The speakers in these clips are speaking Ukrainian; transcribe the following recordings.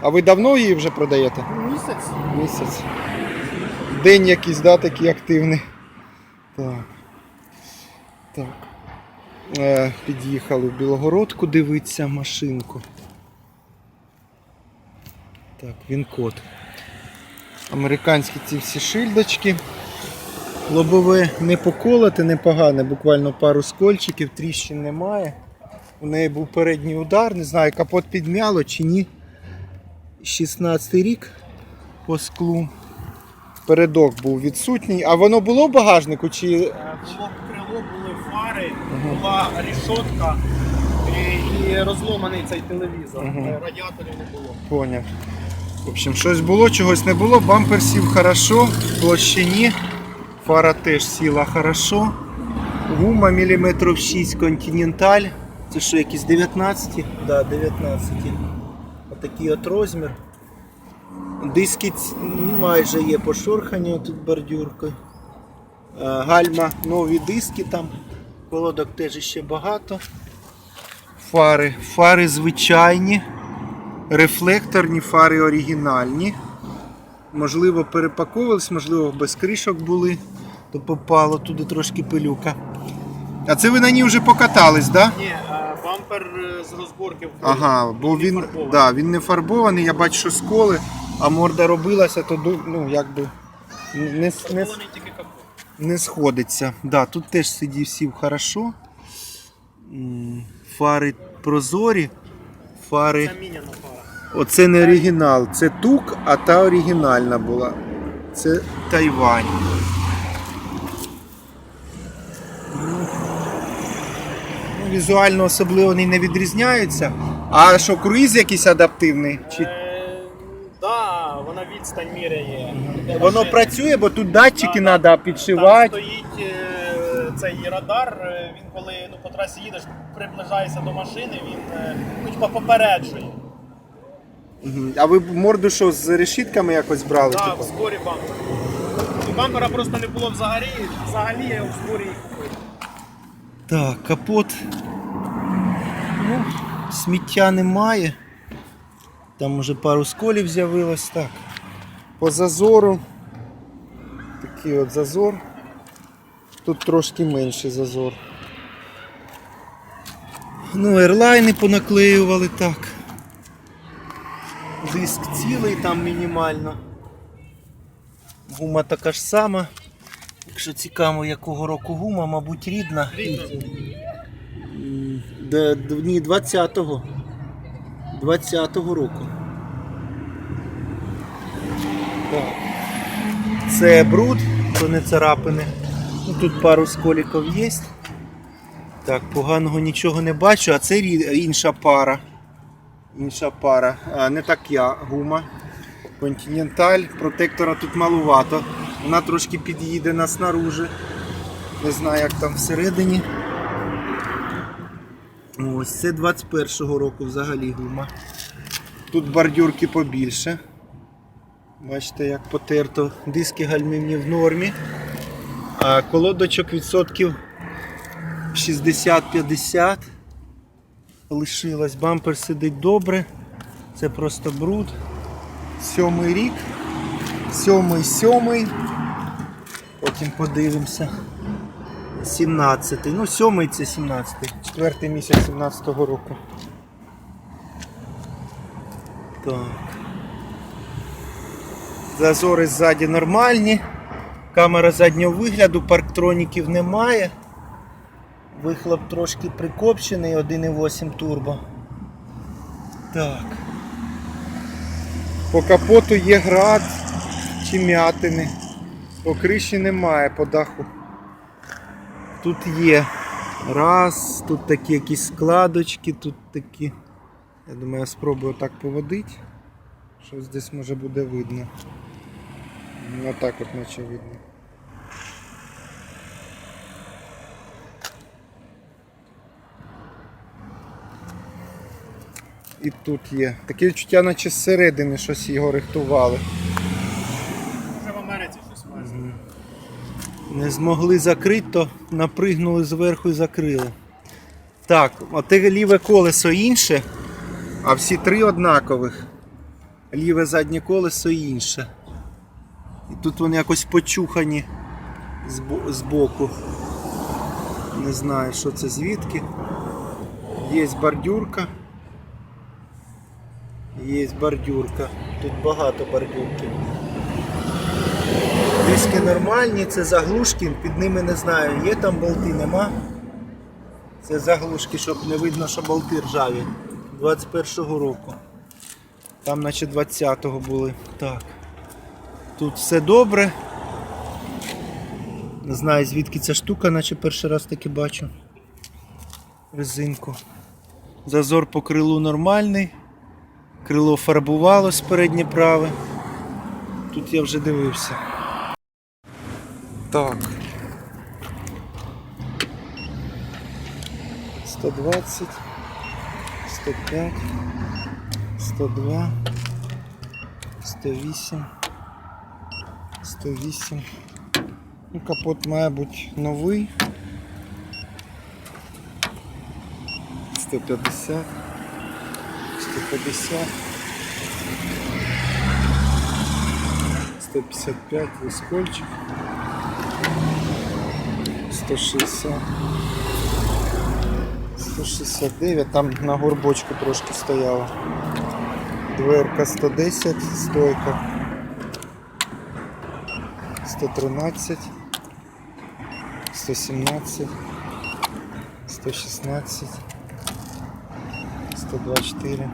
А ви давно її вже продаєте? місяць. Місяць. День якийсь, да, такий активний. Так. Так. Е, під'їхали в Білогородку дивитися машинку. Так, він код. Американські ці всі шильдочки. Лобове не поколоте, не погане, буквально пару скольчиків, тріщин немає. У неї був передній удар, не знаю, капот підмяло чи ні. 16 рік по склу. Передок був відсутній. А воно було в багажнику чи. Е, Було крило, були фари, була рішотка і, і розломаний цей телевізор. Е, Радіаторів не було. Поняв. В общем, щось було, чогось не було. Бампер сів хорошо, площині. Фара теж сіла хорошо. Гума міліметрів 6 континенталь. Це що, якісь 19? Да, 19. Отакий от розмір. Диски майже є пошурхані тут бордюркою. Е, Гальма, нові диски там. Колодок теж ще багато. Фари. Фари звичайні. Рефлекторні фари оригінальні. Можливо, перепаковувались, можливо, без кришок були, то попало туди трошки пилюка. А це ви на ній вже покатались, так? Да? Ні, бампер е, з розборки Ага, бо він, фарбований. да, він не фарбований, я бачу, що сколи, а морда робилася, то ну, якби не, не, не, сходиться. Да, тут теж сидів сів хорошо. Фари прозорі. Фари. Оце не оригінал, це тук, а та оригінальна була. Це Тайвань. Ну, ну, Візуально особливо вони не відрізняються. А що, круїз якийсь адаптивний? Чи... Е, да, вона відстань міряє. Воно працює, бо тут датчики Да, треба Там підшивати. стоїть е, цей радар, е, він коли ну, по трасі їдеш, приближаєшся до машини, він е, ну, типа попереджує. Мгм. А ви морду що, з решітками якось брали? Так, типу? в зборі бампер. Бампера просто не було взагалі, взагалі я його в зборі і купив. Так, капот. Ну, сміття немає. Там уже пару сколів з'явилось. Так. По зазору. Такий от зазор. Тут трошки менший зазор. Ну, ерлайни понаклеювали так. Диск цілий там мінімально. Гума така ж сама. Якщо цікаво, якого року гума, мабуть, рідна. Д- ні, 20-го. 20-го року. Так. Це бруд, то не царапини. Ну, тут пару сколіків є. Так, поганого нічого не бачу, а це інша пара. Інша пара. А, не така гума. Континенталь. Протектора тут малувато. Вона трошки під'їдена снаружи. Не знаю, як там всередині. Ось це 21-го року взагалі гума. Тут бордюрки побільше. Бачите, як потерто. Диски гальмівні в нормі. А колодочок відсотків 60-50. Лишилось. Бампер сидить добре. Це просто бруд. Сьомий рік. Сьомий, сьомий. Потім подивимося. 17-й. Ну, сьомий це 17-й. Четвертий місяць 17-го року. Так. Зазори ззаді нормальні. Камера заднього вигляду, парктроніків немає. Вихлоп трошки прикопчений, 1,8 турбо. Так. По капоту є град чи м'ятини. По криші немає, по даху. Тут є раз, тут такі якісь складочки, тут такі. Я думаю, я спробую так поводити. Щось десь може буде видно. Ну так от наче видно. І тут є. Таке відчуття, наче зсередини щось його рихтували. Може в Америці щось має. Не змогли закрити, то напригнули зверху і закрили. Так, оте ліве колесо інше, А всі три однакових. Ліве заднє колесо інше. І тут вони якось почухані збо- збоку. Не знаю, що це звідки. Є бордюрка. Є бордюрка. Тут багато бордюрків. Диски нормальні, це заглушки, під ними не знаю, є там болти, нема. Це заглушки, щоб не видно, що болти ржаві. 21-го року. Там наче 20-го були. Так. Тут все добре. Не знаю звідки ця штука, наче перший раз таки бачу. Резинку. Зазор по крилу нормальний. Крило фарбувалось переднє праве. Тут я вже дивився. Так. 120, 105, 102, 108, 108. Ну, капот має бути новий. 150, 150, 155 вискольчик. 160. 169, там на горбочку трошки стояло. Дверка 110, стойка. 113, 117, 116, 124,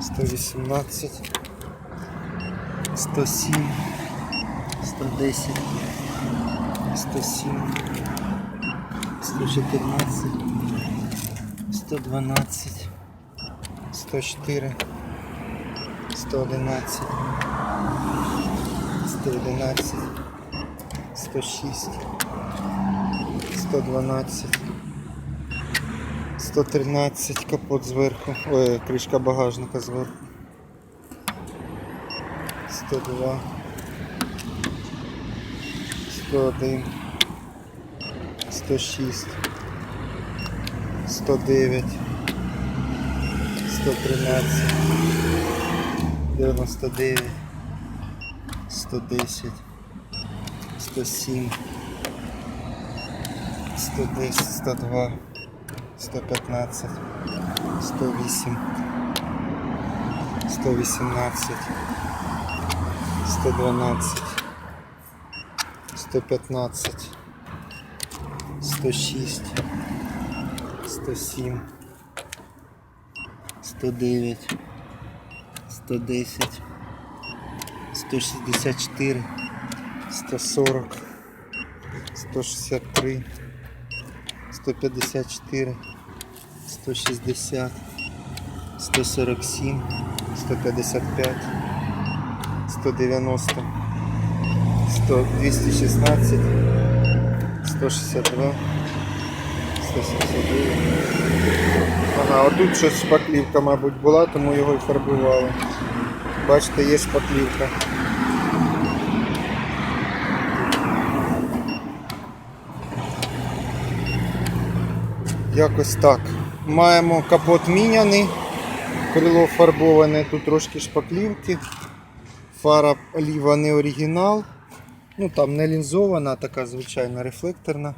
118, 107, 110, 107, 114, 112, 104, 111, 111, 106, 112, 113, капот зверху, ой, кришка багажника зверху. 102, 101, 106, 109, 113, 99, 110, 107, 110, 102, 115, 108, 118, 112, 115, 106, 107, 109, 110, 164, 140, 163, 154, 160, 147, 155, 190, 100, 216, 162, 179. Ага, отут щось шпаклівка, мабуть, була, тому його і фарбували. Бачите, є шпаклівка. Якось так. Маємо капот міняний, крило фарбоване, тут трошки шпаклівки. Фара ліва не оригінал. Ну там не лінзована, а така звичайна рефлекторна.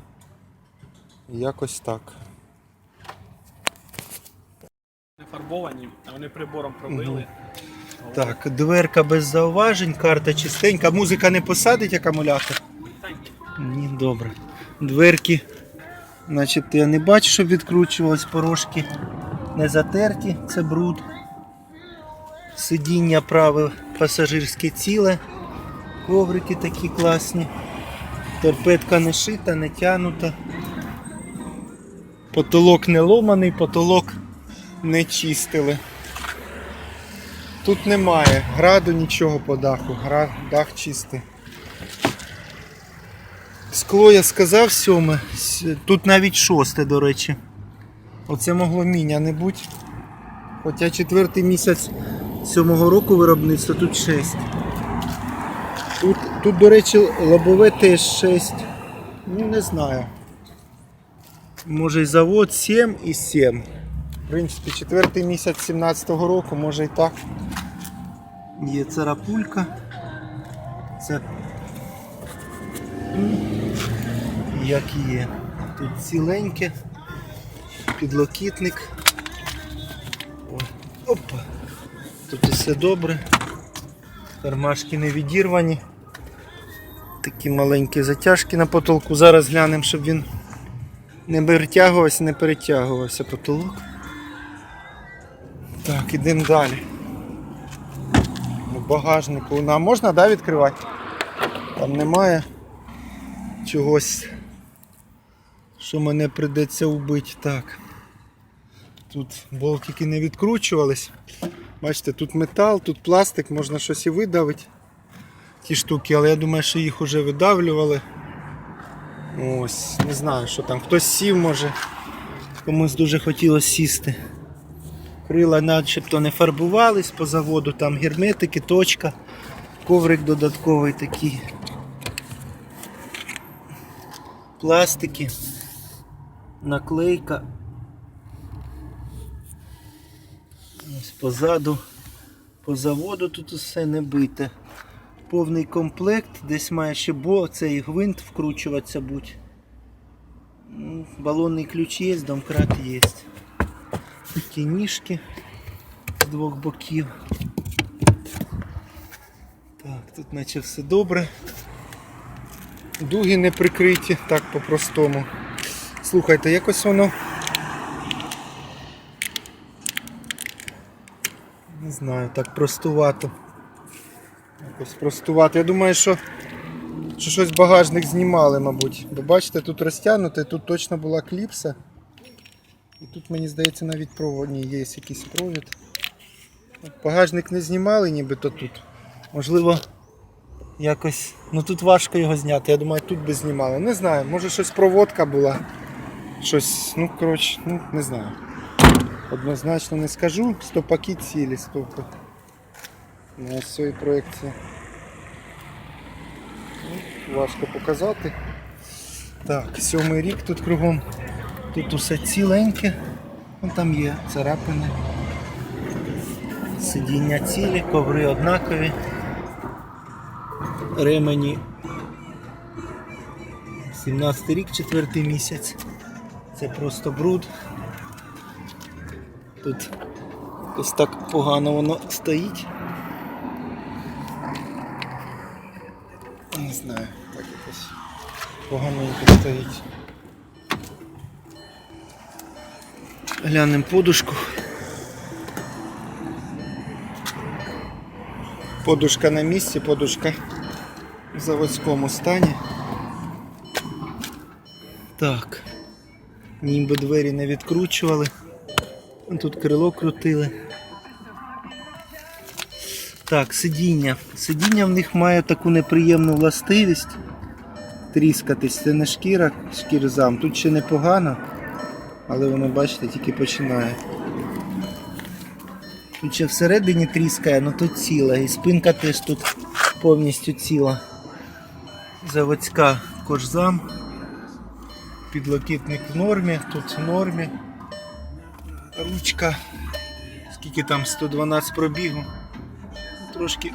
Якось так. Не фарбовані, а вони прибором пробили. Так, дверка без зауважень, карта чистенька. Музика не посадить акумулятор? Та ні. Ні, добре. Дверки, начебто я не бачу, щоб відкручувались порожки. Не затерті, це бруд. Сидіння праве пасажирське ціле. Коврики такі класні. Торпедка не шита, не тянута. Потолок не ломаний, потолок не чистили. Тут немає граду нічого по даху, дах чистий. Скло я сказав сьоме, тут навіть шосте, до речі. Оце могло міня не бути. Хоча четвертий місяць сьомого року виробництва, тут 6. Тут, тут, до речі, лобове теж 6. Ну не знаю. Може і завод 7 і 7. В принципі, четвертий місяць 17-го року, може і так. Є царапулька. Це як є. Тут ціленьке, підлокітник. Опа. Тут все добре. Кармашки не відірвані. Такі маленькі затяжки на потолку. Зараз глянемо, щоб він не витягувався, не перетягувався потолок. Так, ідемо далі. У багажнику. Ну, А можна да, відкривати? Там немає чогось, що мене прийдеться вбити. Так. Тут болтики не відкручувались. Бачите, тут метал, тут пластик, можна щось і видавити. Ті штуки, але я думаю, що їх вже видавлювали. Ось, не знаю, що там. Хтось сів може. Комусь дуже хотілося сісти. Крила начебто не фарбувались по заводу, там герметики, точка, коврик додатковий такий. Пластики, наклейка. Позаду, по заводу тут усе не бите. Повний комплект, десь має ще бо цей гвинт вкручуватися будь. Ну, Балонний ключ є, домкрат є. Такі ніжки з двох боків. Так, тут наче все добре. Дуги не прикриті, так по-простому. Слухайте, якось воно. Знаю, так простувато. Якось простувато. Я думаю, що, що щось багажник знімали, мабуть. Бо бачите, тут розтягнуте, тут точно була кліпса. І тут, мені здається, навіть провод, ні, є якийсь провід. Багажник не знімали нібито тут. Можливо, якось. Ну тут важко його зняти. Я думаю, тут би знімали. Не знаю, може щось проводка була. Щось, ну коротше, ну не знаю. Однозначно не скажу. Стопаки цілі, стопи. Ну, ось цієї проекції. Ну, важко показати. Так, сьомий рік тут кругом. Тут усе ціленьке. Вон там є царапини. Сидіння цілі, коври однакові. Ремені. 17 рік, четвертий місяць. Це просто бруд. Тут ось так погано воно стоїть. Не знаю, так якось поганенько стоїть. Глянемо подушку. Подушка на місці, подушка в заводському стані. Так. Ніби двері не відкручували. Тут крило крутили. Так, сидіння. Сидіння в них має таку неприємну властивість. Тріскатись. Це не шкіра, шкірзам. Тут ще непогано, але воно, бачите, тільки починає. Тут ще всередині тріскає, але тут ціла. І спинка теж тут повністю ціла. Заводська кожзам. Підлокітник в нормі, тут в нормі. Ручка. Скільки там 112 пробігу. Трошки.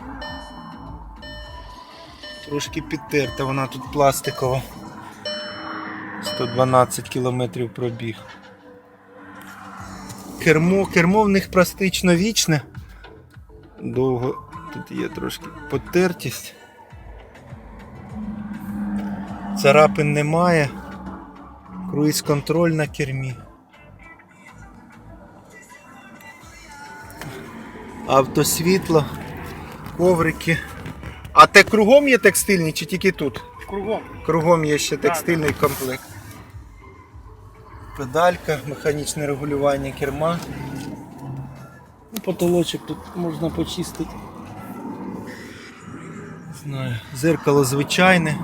Трошки підтерта, вона тут пластикова. 112 кілометрів пробіг. Кермо, кермо в них практично вічне. Довго тут є трошки потертість. Царапин немає. Круїз контроль на кермі. Автосвітло, коврики. А те кругом є текстильні чи тільки тут? Кругом. Кругом є ще текстильний комплект. Педалька, механічне регулювання керма. Ну, Потолочок тут можна почистити. Знаю. Зеркало звичайне.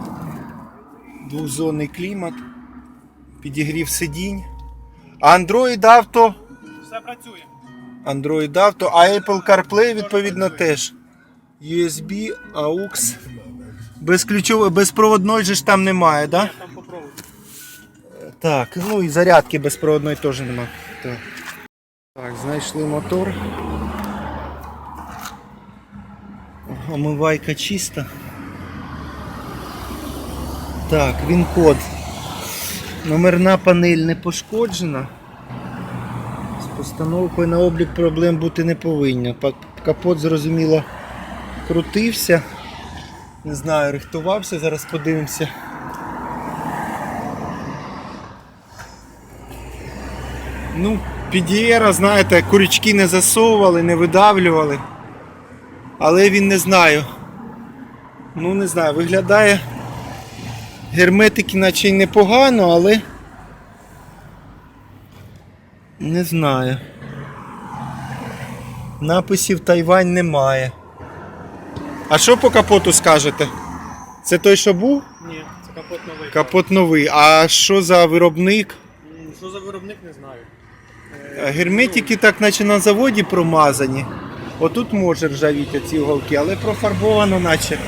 Двохзонний клімат. Підігрів сидінь. А Android Auto. Все працює. Android Auto, а Apple CarPlay відповідно теж. USB, AUX. Без ключової, безпроводної же ж там немає, так? Да? Так, ну і зарядки безпроводної теж немає. Так. Так, знайшли мотор. Омивайка чиста. Так, він код. Номерна панель не пошкоджена. З постановкою на облік проблем бути не повинно. Капот, зрозуміло, крутився. Не знаю, рихтувався, зараз подивимося. Ну, підієра, знаєте, курячки не засовували, не видавлювали. Але він не знаю. Ну, не знаю, виглядає герметики наче й непогано, але не знаю. Написів Тайвань немає. А що по капоту скажете? Це той, що був? Ні, це капот новий. Капот новий. А що за виробник? Що за виробник, не знаю. Е, Герметики так наче на заводі промазані. Отут може ржавіти ці уголки, але профарбовано наче.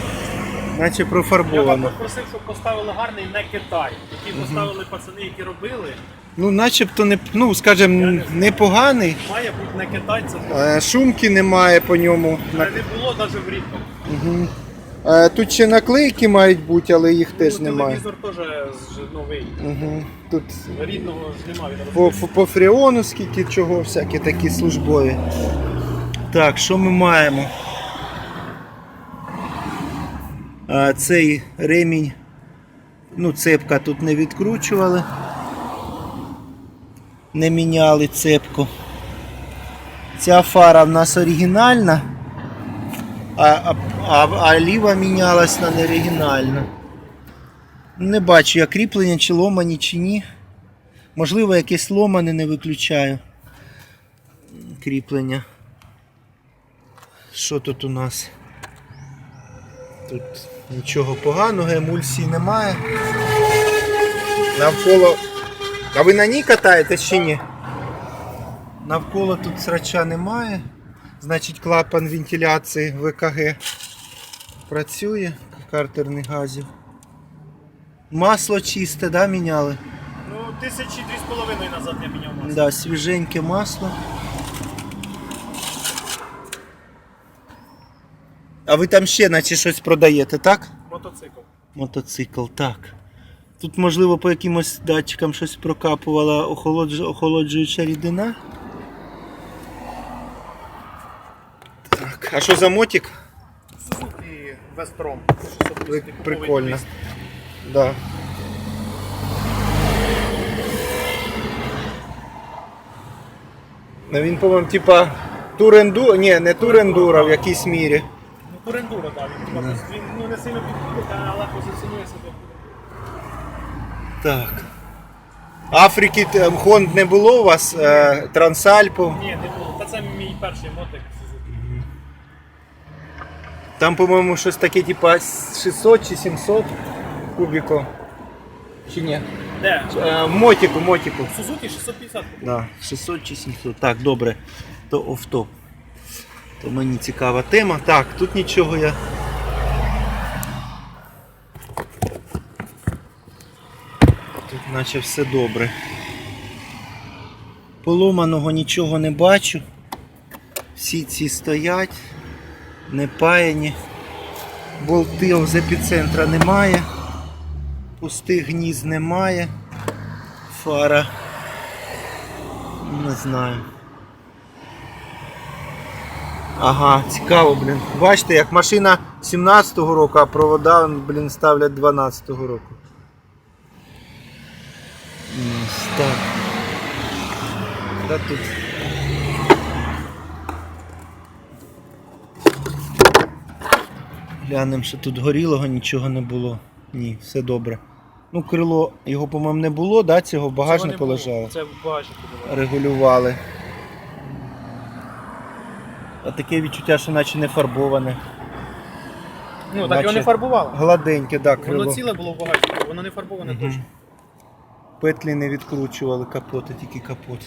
Наче Я профарбовано. так просив, щоб поставили гарний не Китай. Який поставили пацани, які робили. Ну, начебто не, ну, скажем, непоганий. Має бути не Китай, це Е, Шумки немає по ньому. не було навіть в рідкому. Мгм. Е, Тут ще наклейки мають бути, але їх теж Ну, немає. Телевізор теж новий. Угу. Тут Рідного ж немає. по, по, по фреону скільки чого, всякі такі службові. Так, що ми маємо? А, цей ремінь, ну, цепка тут не відкручували. Не міняли цепку. Ця фара в нас оригінальна, а, а, а, ліва мінялась на неоригінальну. Не бачу я кріплення, чи ломані, чи ні. Можливо, якесь ломане не виключаю. Кріплення. Що тут у нас? Тут нічого поганого, емульсії немає. Навколо. А ви на ній катаєтесь чи ні? Навколо тут срача немає. Значить клапан вентиляції ВКГ працює, картерних газів. Масло чисте, да, міняли? Ну, тисячі дві з половиною назад я міняв масло. Да, свіженьке масло. А ви там ще наче щось продаєте, так? Мотоцикл. Мотоцикл, так. Тут, можливо, по якимось датчикам щось прокапувала охолодж... охолоджуюча рідина. Так, а що за мотик? Suzuki Вестром. Прикольно. Да. Ну він, по-моєму, типа туренду, ні, не турендура в якійсь мірі. Ну, турендура, так. Він, ну, не сильно підкрутий, але позиціонує себе. Так. Африки т- Хонд не було у вас, е, Трансальпу. Ні, не було. Та це мій перший мотик Там, по-моєму, щось таке, типа 600 чи 700 кубіку. Чи ні? Де? Е, мотику, мотику. Suzuki 650. Да, 600 чи 700. Так, добре. То офтоп. То мені цікава тема. Так, тут нічого я. Наче все добре. Поломаного нічого не бачу. Всі ці стоять, не паяні. Болтів з епіцентра немає. Пустих гнізд немає. Фара не знаю. Ага, цікаво, блін. Бачите, як машина 17-го року, а провода, блін, ставлять 12-го року. Ось Так. Да тут. Глянемо, що тут горілого, нічого не було. Ні, все добре. Ну, крило, його, по-моєму, не було, да? цього в багажнику лежало. Це в багажнику було. регулювали. А таке відчуття, що наче не фарбоване. Ну, так Наче- його не фарбували. Гладеньке, так, крило. Воно ціле було в багажнику, воно не фарбоване Мгм. точно. Петлі не відкручували капоти, тільки капот.